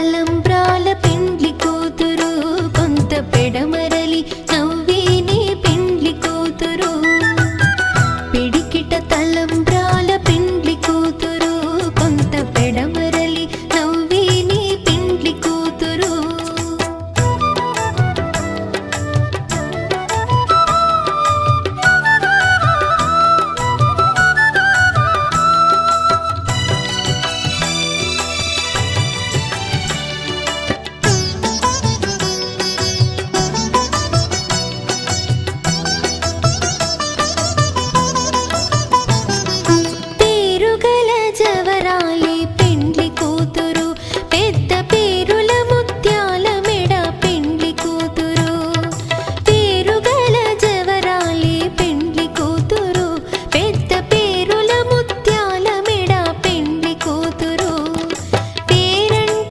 Alım